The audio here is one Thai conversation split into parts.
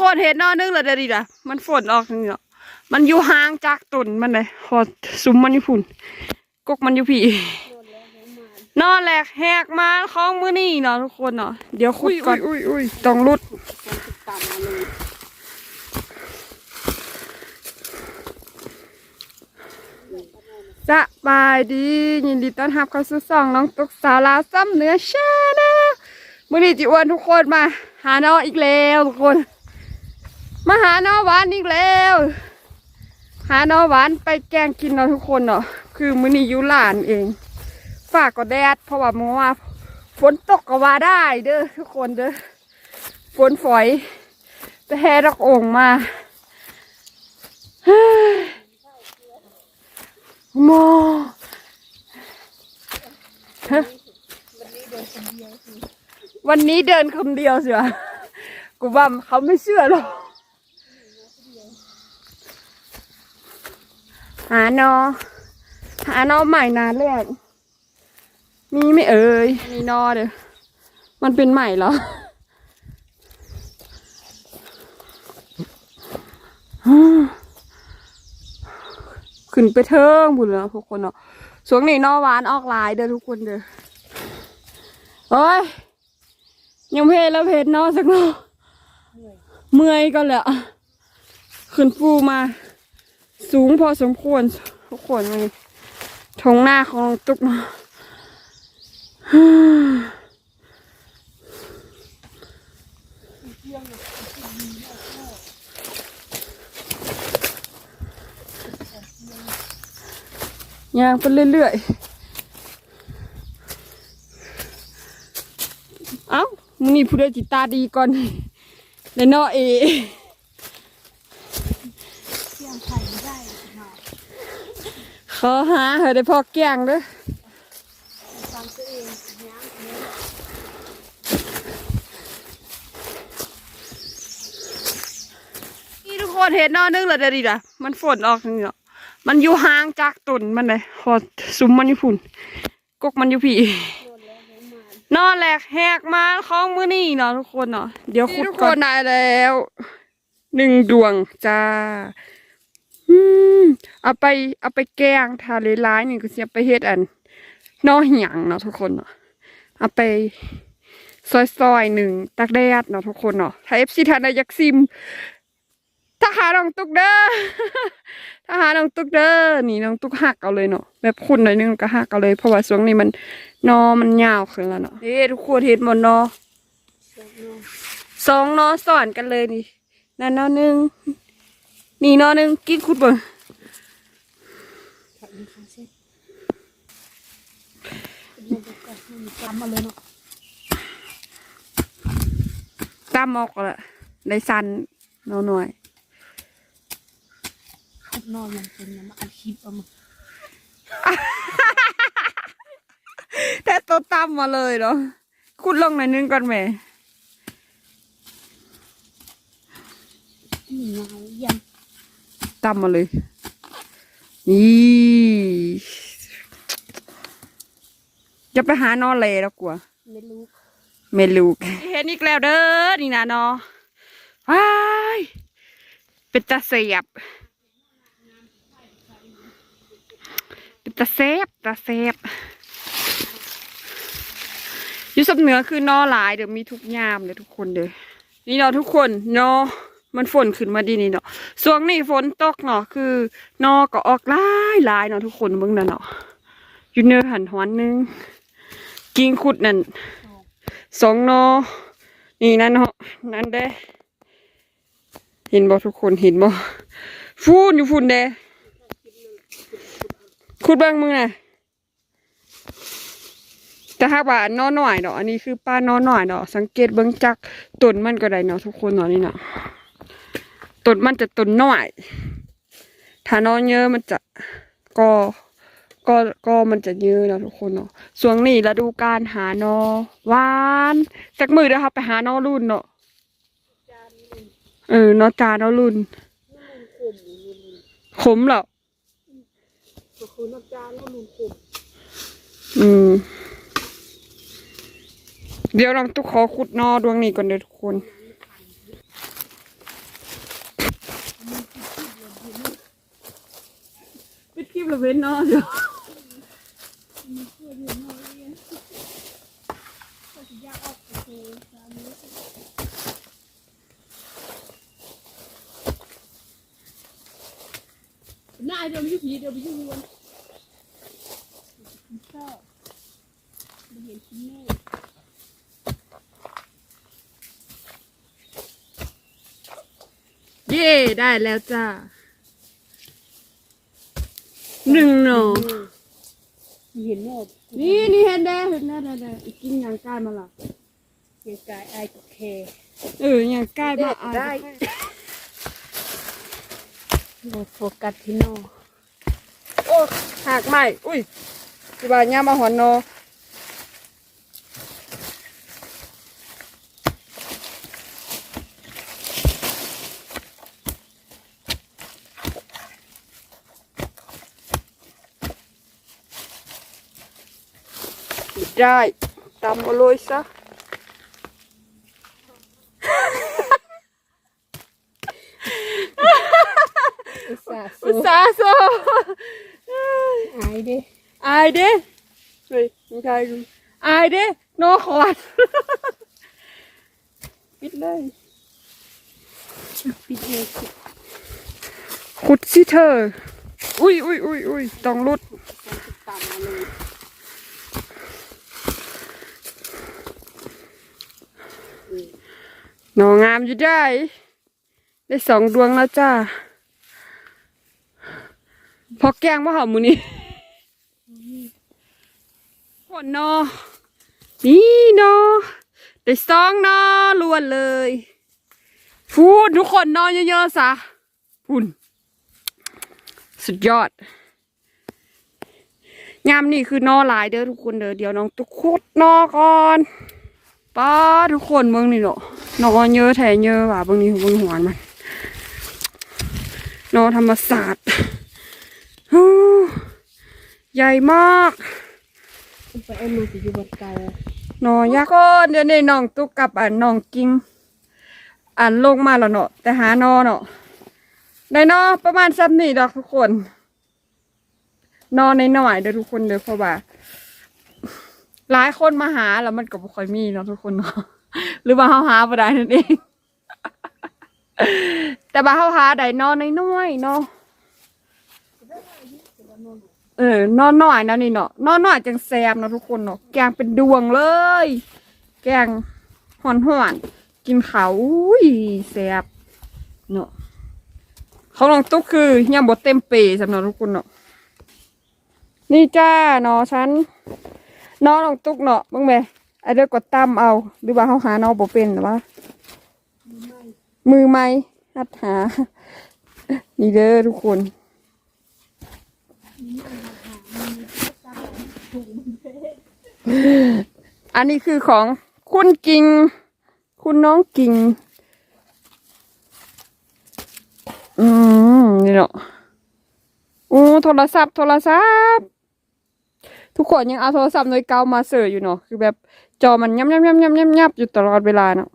คนเห็นนอนึงเลยเดี๋ยวดีละมันฝนออกนี่เนาะมันอยู่ห่างจากต้นมันเลยพอซุ้มมันอยู่พุ่นกกมันอยู่พี่นอนแหลกแหกมาคล้องมือนี่เนาะทุกคนเนาะเดี๋ยวขุดก่อนอุ้ยอุ้ยต้องรุดตามมาเลยสบายดียินดีต้อนรับเข้าสู่ช่องน้องตุกสาราซ้ำเนื้อชาแนลมื่อนี้จิอ้วนทุกคนมา หาน้องอีกแล้วทุกคน มาหาน้อหวานอีกแล้ว หาน้อหวานไปแกงกินเนาะทุกคนเนาะคือมือนี้อยู่หลานเองฝากก็แดด เพราะว่าเมื่อวานฝนตกก็ว่าได้เด้อทุกคนเด้อฝนฝอยไปแห่ดอกโอ่งมาเฮ้ยโมฮะวันนี้เดินคนเดียวเสือกูว่าเขาไม่เชื่อหรอก หานอ หานอใหม่นานแรก มีไหม่เอ่ย มีนอเด้อ มันเป็นใหม่เหรอขึ้นไปเทิงบุญแล้วทุกคนเนาะช่วงนี้นอหวานออกลายเด้อทุกคนเด้อเฮ้ยยังเพลแล้วเพลนอสักเนาะเมื่อยก็แหละ ขึ้นฟูมา สูงพอสมควรทุกคนมันทงหน้าของตุ๊กเนาย่างไปเรื่อยๆ เอ้ามึงนี่ผู้ใดจิตตาดีก่อนในนอเอ เที่ยงไข่ไม่ได้หน่อย ขอหาเฮ้ยได้พอแกงเด้อฟังตัวเองย่างเนื้อนี่ทุกคนเห็นนอนึงเลยเดี๋ยวดีละมันฝนออกนี่เนาะมันอยู่ห่างจากต้นมันเลยพอซุ้มมันอยู่พุ่นกกมันอยู่พี่โดนแล้วนอนแหลกเนื้อมันแหกมาคล้องมือนี่เนาะทุกคนเนาะเดี๋ยวขุดก่อนได้แล้วหนึ่งดวงจ้า อืม เอาไปเอาไปแกงทาเลร้ายนี่ก็จะไปเฮ็ดอันนอเหียงเนาะทุกคนเนาะเอาไปซอยๆหนึ่งตักแดดเนาะทุกคนเนาะถ้าเอฟซีทานได้อยากซิมถ้าหาน้องตุกเด้อถ้าหาน้องตุกเด้อนี่น้องตุกหักเอาเลยเนาะแบบคุณหน่อยนึงก็หักเอาเลย เพราะว่าช่วงนี้มันนอมันยาวขึ้นแล้วเนาะเฮ้ทุกคนเห็นหมดนอสองเนื้อสองนอสอนกันเลยนี่นั่นนอหนึ่งนี่นอหนึ่งกินคุดเบิ่ง ไข่มีข้าวเส้นเป็นยังไงก็มีกำมาเลยเนาะตามออกแล้วได้สันนอหน่อยข้างนอกมันเป็นน้ำอัดคลิปเอามาแต่ตัวตามมาเลยเนาะคุดลงหน่อยนึงก่อนแหม่มีเงายังตามมาเลย นี่จะไปหานอเลยแล้วกลัวไม่รู้เมลูกเห็นอีกแล้วเด้อนี่นะเนาะว้ายเป็นตาเสียบเป็นตาเซฟตาเซฟอยู่สำเหนือคือนอหลายเดี๋ยวมีทุกยามเลยทุกคนเด้อนี่เนาะทุกคนเนาะ มันฝนขึ้นมาดีนี่เนาะช่วงนี้ฝนตกเนาะคือนอก็ออกหลายหลายเนาะทุกคนเบิ่งนั่นเนาะอยู่เนื้อหันหวนหนึงกิ่งขุดนั่นสองนอนี่นั่นเนาะนั่นเด้ เห็นบ่ทุกคนเห็นบ่ฟูนอยู่ฟูนเด้ขุดบิ่งมึงนะแต่ถ้าว่านอหน่อยเนาะอันนี้คือป้านอหน่อยเนาะสังเกตเบิ่งจากต้นมันก็ได้เนาะทุกคนเนาะนี่เนาะ ต้นมันจะต้นน้อยถ้านอเยอะมันจะกอก็ก็มันจะเยอะเนาะทุกคนเนาะช่วงนี้ฤดูการหานอหวานจากมือเด้อครับไปหานอรุ่นเนาะจานนี่มันเออนอจานอรุ่นมันขมอยู่นี่ขมเหรอก็คือน้ำจานแล้วมันขมอืมเดี๋ยวเราต้องขอขุดนอดวงนี้ก่อนเด้อทุกคน ลิปละเว้นเนาะเดี๋ยวมีเพื่อนอยู่น้อยเองก็จะยากออกไปโชว์ตามนี้หน้าเดี๋ยวมีผีเดี๋ยวมีผีวนชอบไม่เห็นที่แม่เย่ได้แล้วจ้า หนึ่งหนอเห็นหมดนี่นี่เห็นได้เห็นได้ได้ได้อีกกินอย่างใกล้มาละเกียกายไอกับเคเอออย่างใกล้มาอะได้โโฟกัสที่นอโอ้หักไม่อุ้ยสิบาย่ามาหอนโน ได้ตำมาเลยซะอุตส่าห์อุสู้ตส่าห์โซอายเด้อายเด้เฮ้ยไม่ใช่กูอายเด้โนขอดปิดเลยปิดเองขุดสิเธอ อุ้ยอุ้ยอุ้ยอุ้ยต้องรุดตามมาเลย นองามอยู่ได้ ได้สองดวงแล้วจ้า พอแกงว่าหอมมือนี้ผลนอ นี่นอ ได้สองนอล้วนเลยพูดทุกคนนอนเยอะๆซะพูนสุดยอดงามนี่คือนอหลายเด้อทุกคนเด้อเดี๋ยวน้องตุกคุดนอก่อนป้าทุกคนเบิ่งนี่เนาะ นอเยอะแถเยอะว่ะเบิ่งนี่เบิ่งหัวมันนอธรรมศาสตร์ฮู้ใหญ่มากไปเอามือไปอยู่บนเตานอยักษ์ก้อนเดี๋ยวนี้น้องตุกกับอันน้องกิงอันลงมาแล้วเนาะแต่หานอเนาะได้นอประมาณซ้ำนี่ดอกทุกคน นอนในหน่อยๆเด้อทุกคนเด้อเพราะว่าหลายคนมาหาแล้วมันก็บ่ค่อยมีเนาะทุกคนเนาะ หรือว่าเฮาหาบ่ได้นั่นเอง แต่ว่าเฮาหาได้นอนน้อยๆเนาะเออนอนน้อยนะนี่เนาะนอนน้อยจังแซมเนาะทุกคนเนาะแกงเป็นดวงเลย แกงห่อนๆกินเขาวอุ้ยแซบเนาะเขาลองตุ๊กคือยังบ่เต็มเปสำหรับทุกคนเนาะนี่จ้าเนอฉันนอนลองตุ๊กเนาะมึงแม่ ไอเด็กกดตั้มเอาหรือว่าเขาหานอบ่เป็นหรือว่ามือไม้หัดหา นี่เด้อทุกคนอันนี้คือของคุณกิง คุณน้องกิง อืมนี่เนาะโอ้โทรศัพท์ โทรศัพท์ ทุกคนยังเอาโทรศัพท์น่วยเก่ามาเสิร์ฟอยู่เนาะ คือแบบ จอมันยับยับยับยับยับยับอยู่ตลอดเวลาเนาะ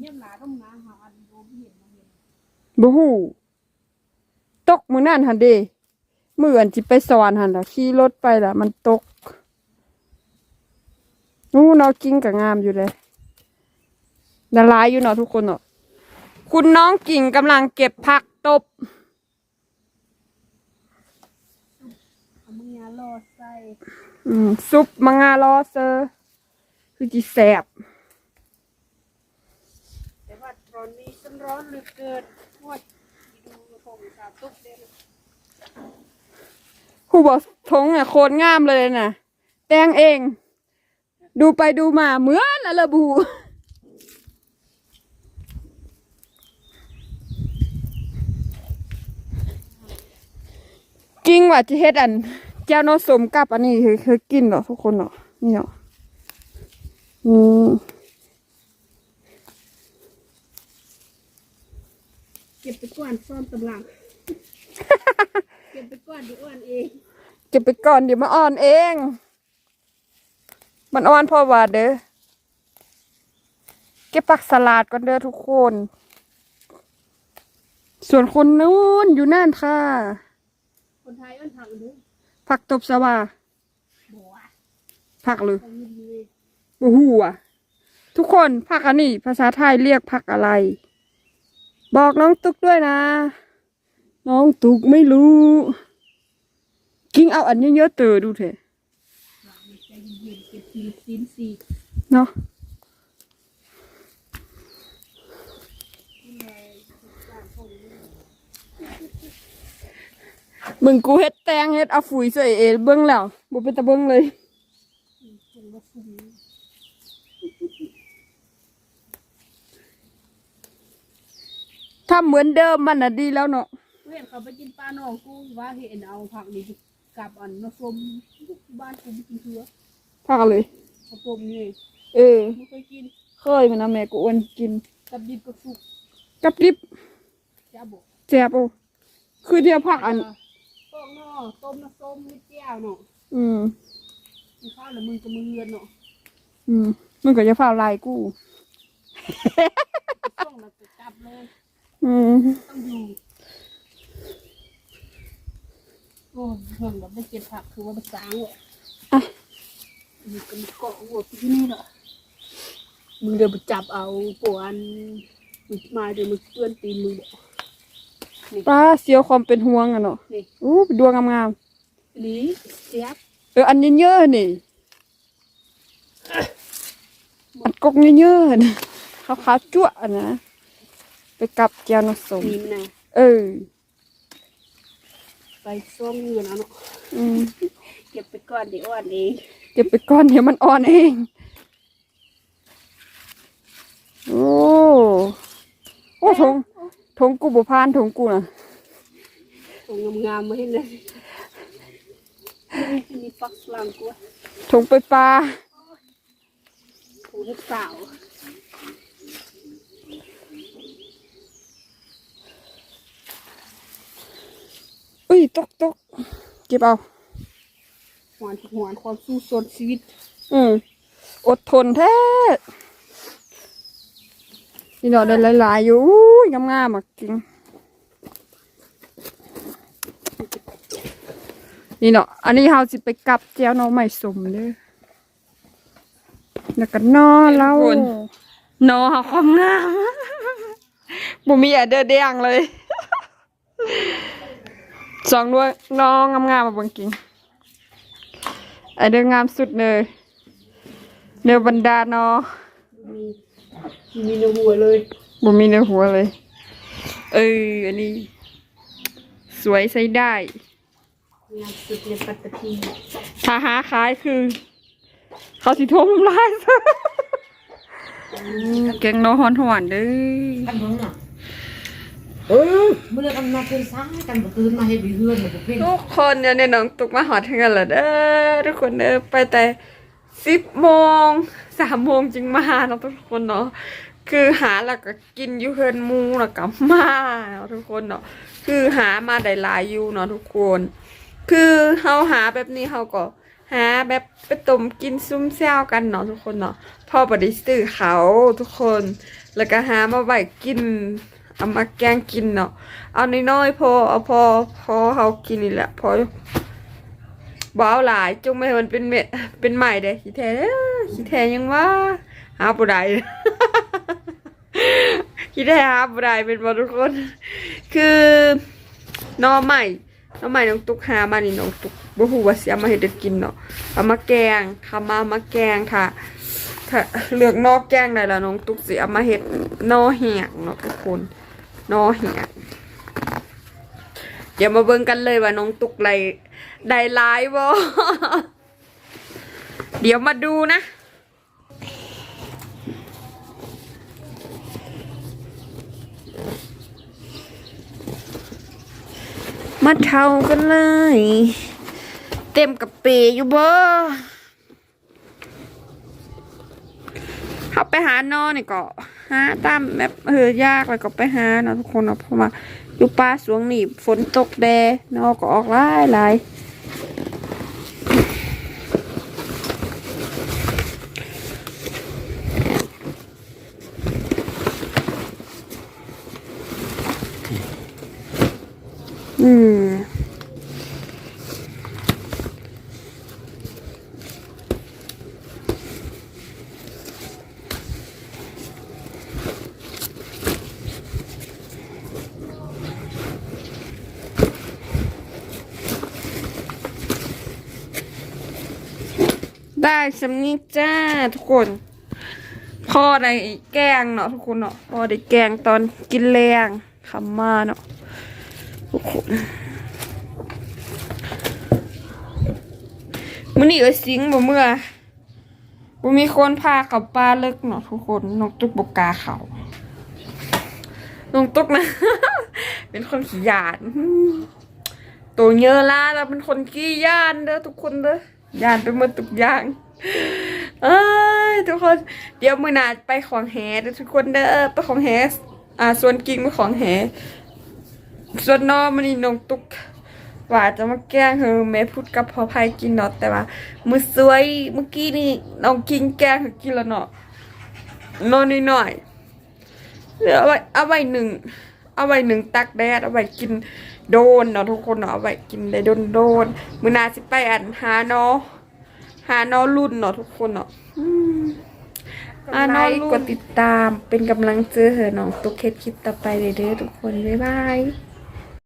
เยี่ยมหลาต้องน้ำหาอันโดมเห็นมันเห็นบูฮูตกมือนั่นหันเดมืออันที่ไปสวรรค์หันละขี่รถไปละมันตกนู้นเอากิ่งกับงามอยู่เลยละลายอยู่เนาะทุกคนเนาะคุณน้องกิ่งกำลังเก็บผักตบเอามือยาลอดใส่อืมซุปมังงาลอเซอร์ คือจีแสบแต่ว่าตอนนี้ฉันร้อนเหลือเกินโอ้ยดูผมสาตุ๊กเด่นผู้บอกทงอะโคตรงามเลยน่ะแต่งเอง ดูไปดูมาเหมือนละละบู กิ้งว่าจะเฮ็ดอัน แก้วโนสมกับอันนี้คือคือกินเนาะทุกคนเนาะนี่เนาะ อืมเก็บไปก่อนซ่อนตำลังเก็บไปก่อนเดี๋ยวอ้วนเองเก็บไปก่อนเดี๋ยวมาอ่อนเอง มันอ่อนเพอว่าเด้อ เก็บผักสลัดก่อนเด้อทุกคน ส่วนคนนู้นอยู่นั่นค่ะคคนไทยเอิ้นผักเด้อผักตบสวาบ่ว่าผักเลยต้องยินดีเลย บูฮูอะ ทุกคนผักอันนี้ภาษาไทยเรียกผักอะไร บอกน้องตุ๊กด้วยนะ น้องตุ๊กไม่รู้ กิ้งเอาอันเยอะๆเตอดูเถอะเนๆเก็บทีละซีนสี่เนาะมึงกูเฮ็ดแตงเฮ็ดเอาฝุ่ยใส่เอเบิ้งแล้วบ่เป็นตะเบิ้งเลย คงว่าฟุ้ง ถ้าเหมือนเดิมมันน่ะดีแล้วเนาะกูเห็นเขาไปกินปลาหนองกูว่าเห็นเอาผักนี่ไปกับอันมาส้มบ้านกูไปกินเถือผักเลยข้าวต้มนี่เออ ไม่เคยกินเคยมันนะแม่กูอ้วนกิน กับดิบกับสุกกับดิบจ้าบอกแซ่บโอ้คือเดียวผักอัน ต้มเนาะต้มน้ำส้มนิดเดียวเนาะอืม กินข้าวแล้วมึงกับมึงเรือนเนาะอืม มึงก็จะฝ่าลายกูต้องแล้วก็จับเลย อืมต้องอยู่โอ้ยเพิ่งแบบไม่เก็บผักคือว่าไปสางเลยอะมีกันเกาะหัวที่นี่เหรอมึงเดินไปจับเอาปวนมึงมาเดี๋ยวมึงเปื้อนตีนมึงบอกป้าเสียวความเป็นห่วงอะเนาะนี่อู้เป็นดวงงามหลีเสียบๆเอออันเยอะๆนี่ อันกกเยอะๆนะขาวๆจั่วอะนะ ไปกับแก้วน้ำส้มนี่มันนะเออ ไปส้มเงินเอาเนาะอืมเก็บไปก่อนเดี๋ยวอ่อนเองเก็บไปก้อนเดี๋ยวมันอ่อนเอง โอ้โอ้ทงทงกูบุพานทงกูน่ะตรงงามๆมาให้เลยนี่ฟักสลังกูทงไปปลา ผูเฮ็ดสาว อุ้ยตกตกเก็บเอาหวานหวานความสู้สนชีวิต อืมอดทนแท้นี่ดอกได้หลายๆอยู่อุ้ยงามๆอะจริงนี่เนาะอันนี้เฮาสิไปกลับแจ้วหน้องใหม่สมเด้อแล้วก็นอเล่านอเฮาความงามบ่มีอะเด้อเดียงเลย สองด้วยน้องงามๆมาเบิ่งกิงไอเด้องามสุดเลยเนื้อบรรดาเนอมีมีในหัวเลยบ่มีในหัวเลย เอออันนี้ สวยใช้ได้งานสุดในปัตตภีถ้าหาขายคือ เขาสิโทมลายซะแกงนอฮอนหวานเด้อกัน เบิ่งน่ะเมื่อไรกันมาเป็นซ้ายกันบ่ตื่นมาเฮ็ดวิเฮือนบ่เป็นทุกคนเนี่ยในน้องตุกมาหอดทั้งนและเด้อทุกคนเด้อไปแต่สิบโมงสามโมงจึงมาเนาะทุกคนเนาะคือหาแล้วก็กินอยู่เฮือนมูแล้วก็มาเนาะทุกคนเนาะคือหามาได้หลายอยู่เนาะทุกคน คือเฮาหาแบบนี้เฮาก็หาแบบไปต้มกินซุ่มแซวกันเนาะทุกคนเนาะพ่อบ่ได้ซื้อเขาทุกคน แล้วก็หามาไว้กิน เอามาแกงกินเนาะเอาน้อยๆพอเอาพอพอเขากินนี่แหละพอบ่เอาหลายจงไม่ให้มันเป็นเม็ดเป็นใหม่เด้ขี้แท้เด้อขี้แท้ยังว่าหาบ่ได้ขี้แท้หาบ่ได้เป็นบ่ทุกคน คือน่อใหม่น่อใหม่น้องตุ๊กหามานี่น้องตุ๊กบ่ฮู้ว่าสิเอามาเฮ็ดกินเนาะเอามาแกงทำมามาแกงค่ะถ้าเลือกนอกแกงได้แล้วน้องตุ๊กสิเอามาเฮ็ดน่อแหกเนาะทุกคน นอแหกเดี๋ยวมาเบิ่งกันเลยว่าน้องตุกไรได้ไลายบ่เดี๋ยวมาดูนะ มาเท่ากันเลย เต็มกับเปอยู่บ่เขาไปหานอนนี่ก็ หาตามแบบเออยากเลยก็ไปหาเนาะทุกคนเนาะเพราะว่าอยู่ป่าสวงนี่ฝนตกแดนอกก็ออกหลายหลายอืม ได้สำนี้จ้าทุกคน พ่อได้แกงเนาะทุกคนเนาะพ่อได้แกงตอนกินแรงคำมาเนาะทุกคนมื่อนี้เอ้สิงบ่เมื่อบ่มีคนพาเขาปลาเลิกเนาะทุกคนนกตุกบกกาเขานกตุกนะ เป็นคนขี้หยาดตัวเยอะละแล้วเป็นคนขี้ยานเด้อทุกคนเด้อ ย่านไปหมดทุกอย่างเอ้ยทุกคนเดี๋ยวมือหนาไปของแหเด้อทุกคนเด้อไปของแหอ่าส่วนกิ่งไปของแหส่วนนอมันนี่นงตุกว่าจะมาแกล้งเฮอแม่พูดกับพอพายกินเนาะแต่ว่า มือสวยเมื่อกี้นี่น้องกินแกล้งเฮอกินแล้วเนาะนอนนิดหน่อยเดี๋ยวเอาไว้เอาไว้หนึ่งเอาไว้หนึ่งตักแดดเอาไว้กิน โดนเนาะทุกคนเนาะเอาไว้กินได้โดนโดนๆมือหนาสิไปอันหาเนาะหาน้องรุ่นเนาะทุกคนเนาะอืมอ่าน้องกดติดตามเป็นกำลังเจอเหอะน้องตุ๊กเคสคลิปต่อไปเลยเด้อทุกคน บ๊ายบาย